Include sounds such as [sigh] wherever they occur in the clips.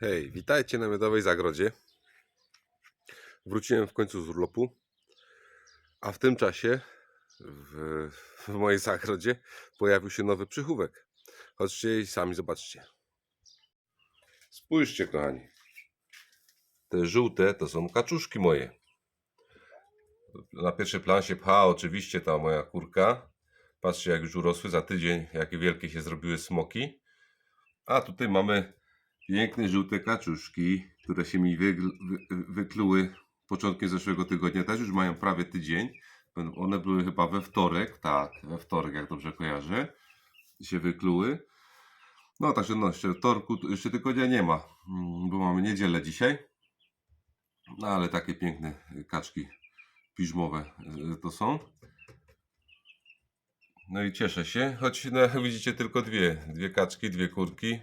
Hej, witajcie na Miodowej Zagrodzie. Wróciłem w końcu z urlopu, a w tym czasie w, w mojej zagrodzie pojawił się nowy przychówek. Chodźcie i sami zobaczcie. Spójrzcie, kochani. Te żółte to są kaczuszki moje. Na pierwszy plan się pcha oczywiście ta moja kurka. Patrzcie, jak już urosły za tydzień, jakie wielkie się zrobiły smoki. A tutaj mamy Piękne żółte kaczuszki, które się mi wy, wykluły początkiem zeszłego tygodnia, też już mają prawie tydzień. One były chyba we wtorek, tak, we wtorek, jak dobrze kojarzę, się wykluły. No także no, jeszcze wtorku, jeszcze tygodnia nie ma, mm, bo mamy niedzielę dzisiaj. No ale takie piękne kaczki piżmowe y, to są. No i cieszę się, choć no, widzicie tylko dwie, dwie kaczki, dwie kurki.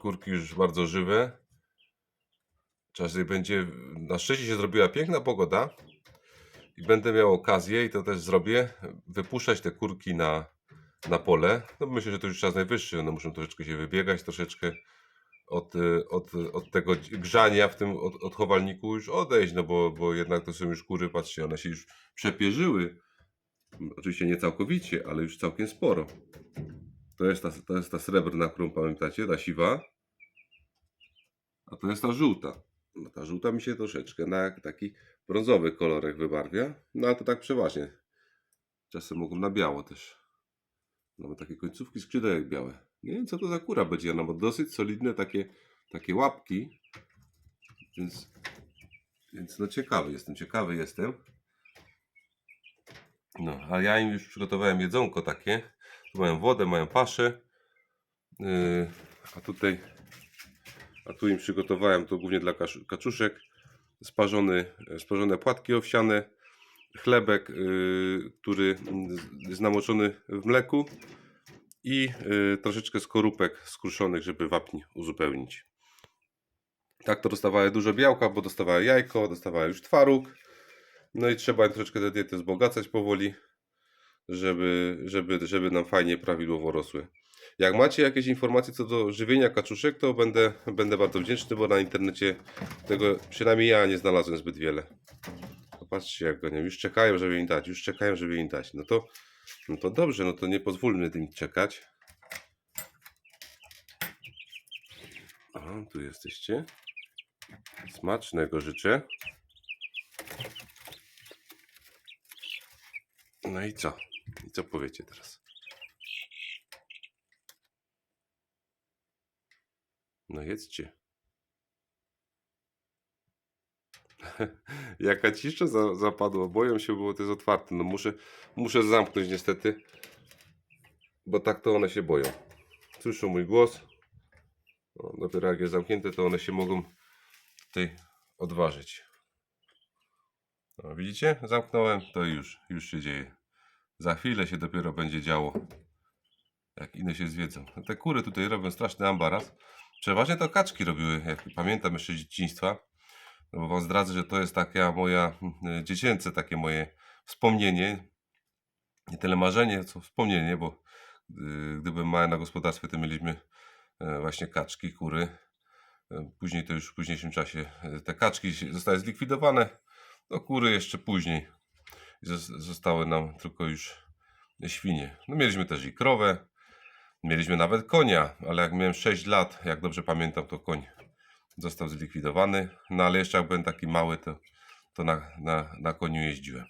Kurki już bardzo żywe. Czasem będzie. Na szczęście się zrobiła piękna pogoda. I będę miał okazję, i to też zrobię, wypuszczać te kurki na, na pole. No myślę, że to już czas najwyższy. One muszą troszeczkę się wybiegać, troszeczkę od, od, od tego grzania w tym od, odchowalniku już odejść, no bo, bo jednak to są już kury, patrzcie, one się już przepierzyły. Oczywiście nie całkowicie, ale już całkiem sporo. To jest ta, to jest ta srebrna, którą pamiętacie, ta siwa. A to jest ta żółta. No, ta żółta mi się troszeczkę na taki brązowy kolorek wybarwia. No ale to tak przeważnie. Czasem mogą na biało też. Mamy takie końcówki skrzydełek białe. Nie wiem co to za kura będzie. Ona ma dosyć solidne takie, takie łapki. Więc, więc no ciekawy jestem, ciekawy jestem. No, a ja im już przygotowałem jedzonko takie. Mają wodę, mają paszę. Yy, a tutaj, a tu im przygotowałem to głównie dla kaczuszek. Sparzony, sparzone płatki owsiane, chlebek, yy, który jest namoczony w mleku i yy, troszeczkę skorupek skruszonych, żeby wapń uzupełnić. Tak to dostawały dużo białka, bo dostawały jajko, dostawały już twaróg. No i trzeba troszeczkę tę dietę wzbogacać powoli żeby, żeby, żeby nam fajnie, prawidłowo rosły. Jak macie jakieś informacje co do żywienia kaczuszek, to będę, będę bardzo wdzięczny, bo na internecie tego przynajmniej ja nie znalazłem zbyt wiele. Popatrzcie jak gonią, już czekają, żeby im dać, już czekają, żeby im dać. No to, no to dobrze, no to nie pozwólmy im czekać. O, tu jesteście. Smacznego życzę. No i co? Co powiecie teraz? No jedzcie. [laughs] Jaka cisza za, zapadła. Boją się, bo to jest otwarte. No muszę, muszę zamknąć niestety. Bo tak to one się boją. Słyszą mój głos. No, dopiero jak jest zamknięte, to one się mogą tutaj odważyć. No, widzicie? Zamknąłem, to już, już się dzieje. Za chwilę się dopiero będzie działo. Jak inne się zwiedzą. Te kury tutaj robią straszny ambaras. Przeważnie to kaczki robiły, jak pamiętam jeszcze dzieciństwa. No bo wam zdradzę, że to jest taka moja mm, dziecięce takie moje wspomnienie. Nie tyle marzenie, co wspomnienie, bo y, gdy byłem mały na gospodarstwie, to mieliśmy e, właśnie kaczki, kury. E, Później to już w późniejszym czasie e, te kaczki zostały zlikwidowane. No kury jeszcze później. Zostały nam tylko już świnie. No mieliśmy też i krowę. Mieliśmy nawet konia, ale jak miałem 6 lat, jak dobrze pamiętam, to koń został zlikwidowany. No ale jeszcze jak byłem taki mały, to, to na, na, na koniu jeździłem.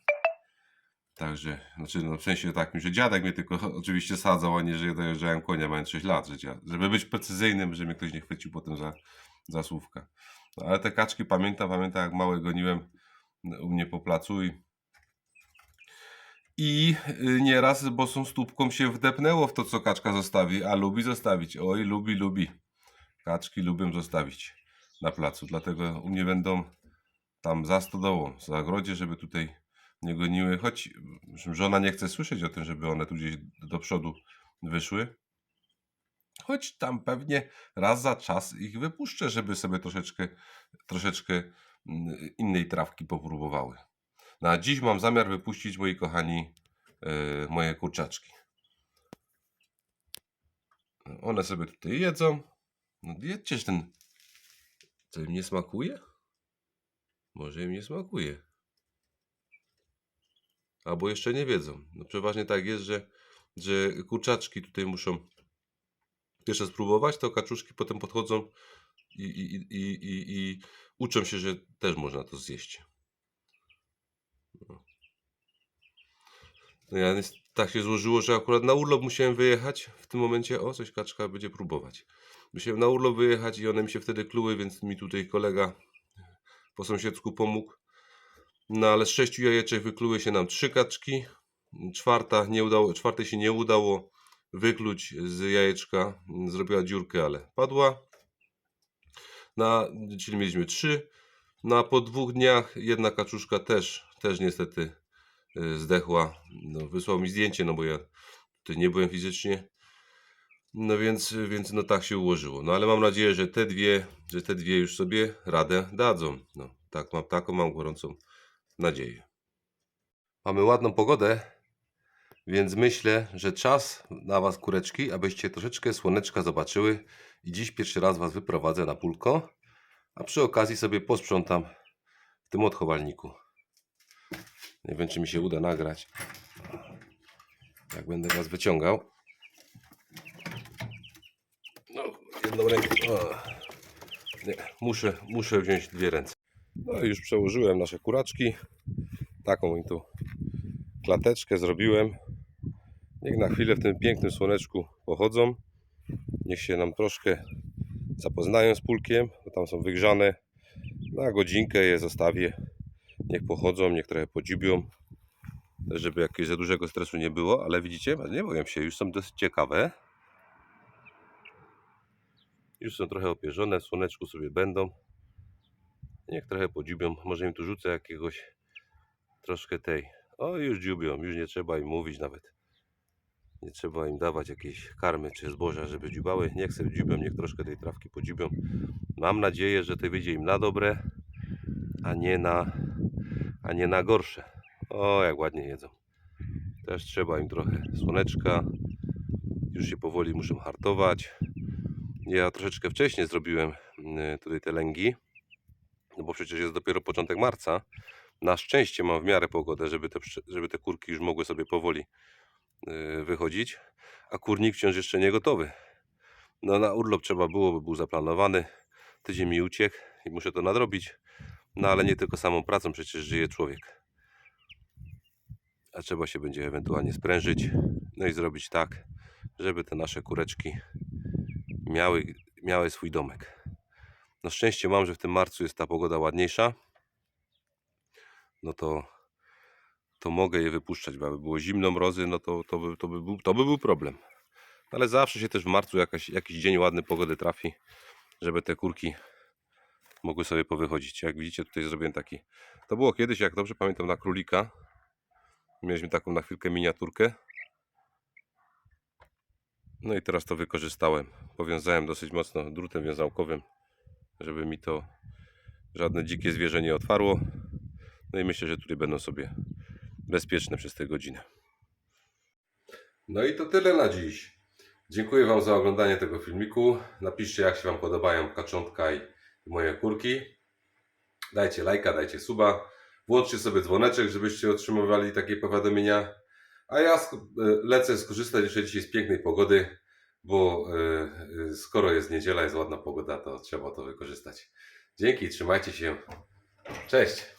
Także, znaczy no w sensie takim, że dziadek mnie tylko [laughs] oczywiście sadzał, a nie, że ja dojeżdżałem konia mając 6 lat, że żeby być precyzyjnym, żeby mnie ktoś nie chwycił potem za, za słówka. No, ale te kaczki pamiętam, pamiętam jak małe goniłem u mnie po placu i i y, nieraz bosą stópką się wdepnęło w to, co kaczka zostawi, a lubi zostawić. Oj, lubi, lubi. Kaczki lubią zostawić na placu, dlatego u mnie będą tam za stodołą, w zagrodzie, żeby tutaj nie goniły, choć żona nie chce słyszeć o tym, żeby one tu gdzieś do przodu wyszły. Choć tam pewnie raz za czas ich wypuszczę, żeby sobie troszeczkę, troszeczkę mm, innej trawki popróbowały. No a dziś mam zamiar wypuścić, moi kochani, yy, moje kurczaczki. One sobie tutaj jedzą. No wiedzcież ten... To im nie smakuje? Może im nie smakuje. Albo jeszcze nie wiedzą. No przeważnie tak jest, że, że kurczaczki tutaj muszą pierwsze spróbować, to kaczuszki potem podchodzą i, i, i, i, i uczą się, że też można to zjeść. No. No ja tak się złożyło, że akurat na urlop musiałem wyjechać. W tym momencie, o, coś kaczka będzie próbować. Musiałem na urlop wyjechać i one mi się wtedy kluły, więc mi tutaj kolega po sąsiedzku pomógł. No ale z sześciu jajeczek wykluły się nam trzy kaczki. Czwarta nie udało, czwartej się nie udało wykluć z jajeczka. Zrobiła dziurkę, ale padła. Na, czyli mieliśmy trzy. No a po dwóch dniach jedna kaczuszka też, też niestety y, zdechła. No, wysłał mi zdjęcie, no bo ja tutaj nie byłem fizycznie. No więc, więc no tak się ułożyło. No ale mam nadzieję, że te dwie, że te dwie już sobie radę dadzą. No tak mam, taką mam gorącą nadzieję. Mamy ładną pogodę, więc myślę, że czas na Was kureczki, abyście troszeczkę słoneczka zobaczyły. I dziś pierwszy raz Was wyprowadzę na pólko, a przy okazji sobie posprzątam w tym odchowalniku. Nie wiem, czy mi się uda nagrać, jak będę Was wyciągał. No, jedną ręką. Nie, muszę, muszę wziąć dwie ręce. No i już przełożyłem nasze kuraczki. Taką im tu klateczkę zrobiłem. Niech na chwilę w tym pięknym słoneczku pochodzą. Niech się nam troszkę zapoznają z pulkiem, bo tam są wygrzane. Na godzinkę je zostawię. Niech pochodzą, niech trochę podziubią. Żeby jakiegoś za dużego stresu nie było, ale widzicie, nie boję się, już są dosyć ciekawe. Już są trochę opierzone, w słoneczku sobie będą. Niech trochę podziubią. Może im tu rzucę jakiegoś troszkę tej. O, już dziubią, już nie trzeba im mówić nawet. Nie trzeba im dawać jakiejś karmy czy zboża, żeby dziubały. Niech sobie dziubią, niech troszkę tej trawki podziubią. Mam nadzieję, że to wyjdzie im na dobre, a nie na, a nie na gorsze. O, jak ładnie jedzą. Też trzeba im trochę słoneczka. Już się powoli muszą hartować. Ja troszeczkę wcześniej zrobiłem y, tutaj te lęgi, no bo przecież jest dopiero początek marca. Na szczęście mam w miarę pogodę, żeby te, żeby te kurki już mogły sobie powoli y, wychodzić, a kurnik wciąż jeszcze nie gotowy. No na urlop trzeba było, by był zaplanowany. Tydzień mi uciekł i muszę to nadrobić. No ale nie tylko samą pracą przecież żyje człowiek. A trzeba się będzie ewentualnie sprężyć, no i zrobić tak, żeby te nasze kureczki miały, miały swój domek. Na szczęście mam, że w tym marcu jest ta pogoda ładniejsza. No to, to mogę je wypuszczać, bo jakby było zimno, mrozy, no to, to, by, to, by był, to by był problem. Ale zawsze się też w marcu jakaś, jakiś dzień ładny pogody trafi, żeby te kurki mogły sobie powychodzić. Jak widzicie, tutaj zrobiłem taki. To było kiedyś, jak dobrze pamiętam, na królika. Mieliśmy taką na chwilkę miniaturkę. No i teraz to wykorzystałem. Powiązałem dosyć mocno drutem wiązałkowym, żeby mi to żadne dzikie zwierzę nie otwarło. No i myślę, że tutaj będą sobie bezpieczne przez tę godzinę. No i to tyle na dziś. Dziękuję Wam za oglądanie tego filmiku. Napiszcie, jak się Wam podobają kaczątka i moje kurki. Dajcie lajka, dajcie suba. Włączcie sobie dzwoneczek, żebyście otrzymywali takie powiadomienia. A ja e, lecę skorzystać jeszcze dzisiaj z pięknej pogody, bo e, e, skoro jest niedziela, jest ładna pogoda, to trzeba to wykorzystać. Dzięki, trzymajcie się. Cześć.